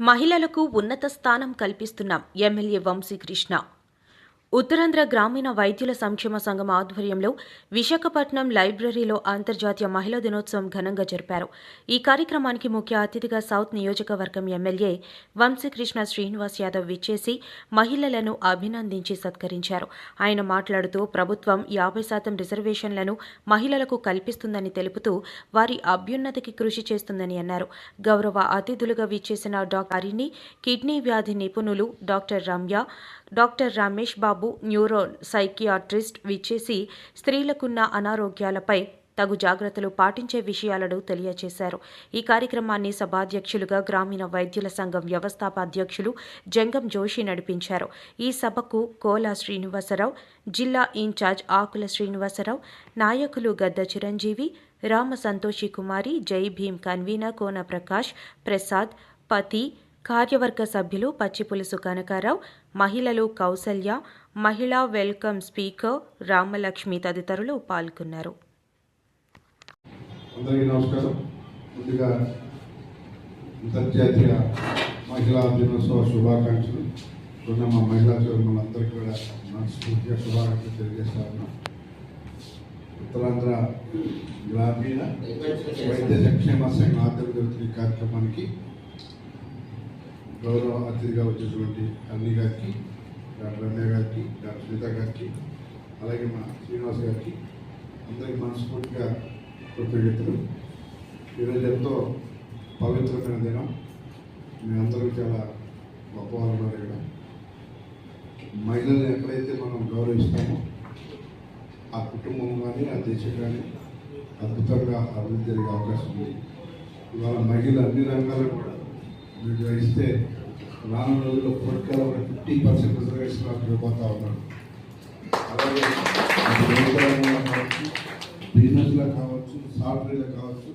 మహిళలకు ఉన్నత స్థానం కల్పిస్తున్నాం ఎమ్మెల్యే వంశీకృష్ణ. ఉత్తరాంధ్ర గ్రామీణ వైద్యుల సంక్షేమ సంఘం ఆధ్వర్యంలో విశాఖపట్నం లైబ్రరీలో అంతర్జాతీయ మహిళా దినోత్సవం ఘనంగా జరిపారు. ఈ కార్యక్రమానికి ముఖ్య అతిథిగా సౌత్ నియోజకవర్గం ఎమ్మెల్యే వంశీకృష్ణ శ్రీనివాస్ యాదవ్ విచ్చేసి మహిళలను అభినందించి సత్కరించారు. ఆయన మాట్లాడుతూ ప్రభుత్వం యాభై శాతం రిజర్వేషన్లను మహిళలకు కల్పిస్తుందని తెలుపుతూ వారి అభ్యున్నతికి కృషి చేస్తుందని అన్నారు. గౌరవ అతిథులుగా విచ్చేసిన డాక్టర్ హరిణి కిడ్నీ వ్యాధి నిపుణులు doctor Ramya doctor Ramesh Babu neuro psychiatrist విచ్చేసి స్త్రీలకున్న అనారోగ్యాలపై తగు జాగ్రత్తలు పాటించే విషయాలను తెలియజేశారు ఈ కార్యక్రమాన్ని సభాధ్యక్షులుగా గ్రామీణ వైద్యుల సంఘం వ్యవస్థాపాధ్యక్షులు జంగం జోషి నడిపించారు. ఈ సభకు కోలా శ్రీనివాసరావు జిల్లా ఇన్ఛార్జ్ ఆకుల శ్రీనివాసరావు నాయకులు గద్ద చిరంజీవి రామ సంతోషి కుమారి జై భీమ్ కన్వీనర్ కోన ప్రకాష్ ప్రసాద్ పతి కార్యవర్గ సభ్యులు పచ్చిపులుసు కనకారావు మహిళలు కౌసల్య మహిళా వెల్కమ్ స్పీకర్ రామలక్ష్మి తదితరులు పాల్గొన్నారు. అందరికీ నమస్కారం. ముందుగా అంతర్జాతీయ మహిళా దినోత్సవ శుభాకాంక్షలు. ఉన్న మా మహిళా కూడా మనస్ఫూర్తిగా శుభాకాంక్షలు తెలియజేస్తా ఉన్నాం. ఉత్తరాంధ్ర గ్రామీణ వైద్య సంక్షేమ సంఘం ఆధ్వర్యంలో జరుగుతున్న కార్యక్రమానికి గౌరవ అతిథిగా వచ్చేటువంటి అన్ని గారికి డాక్టర్ రమ్య గారికి డాక్టర్ సునీత గారికి అలాగే మా శ్రీనివాస్ గారికి అందరికీ మనస్ఫూర్తిగా కృతజ్ఞతలు. ఈరోజు ఎంతో పవిత్రమైన దినం. మేమందరూ చాలా గొప్పవాళ్ళు ఉన్నారు ఇక్కడ మహిళల్ని ఎక్కడైతే మనం గౌరవిస్తామో ఆ కుటుంబం కానీ ఆ దేశం కానీ అద్భుతంగా అభివృద్ధి జరిగే అవకాశం ఉంది. ఇవాళ మహిళ అన్ని రంగాల్లో కూడా మీరు గ్రహిస్తే రానున్న రోజుల్లో పొలిటికల్ ఫిఫ్టీ పర్సెంట్ రిజర్వేషన్ ఇవ్వబోతా ఉన్నాడు. అలాగే బిజినెస్లో కావచ్చు సాఫ్ట్వేర్లో కావచ్చు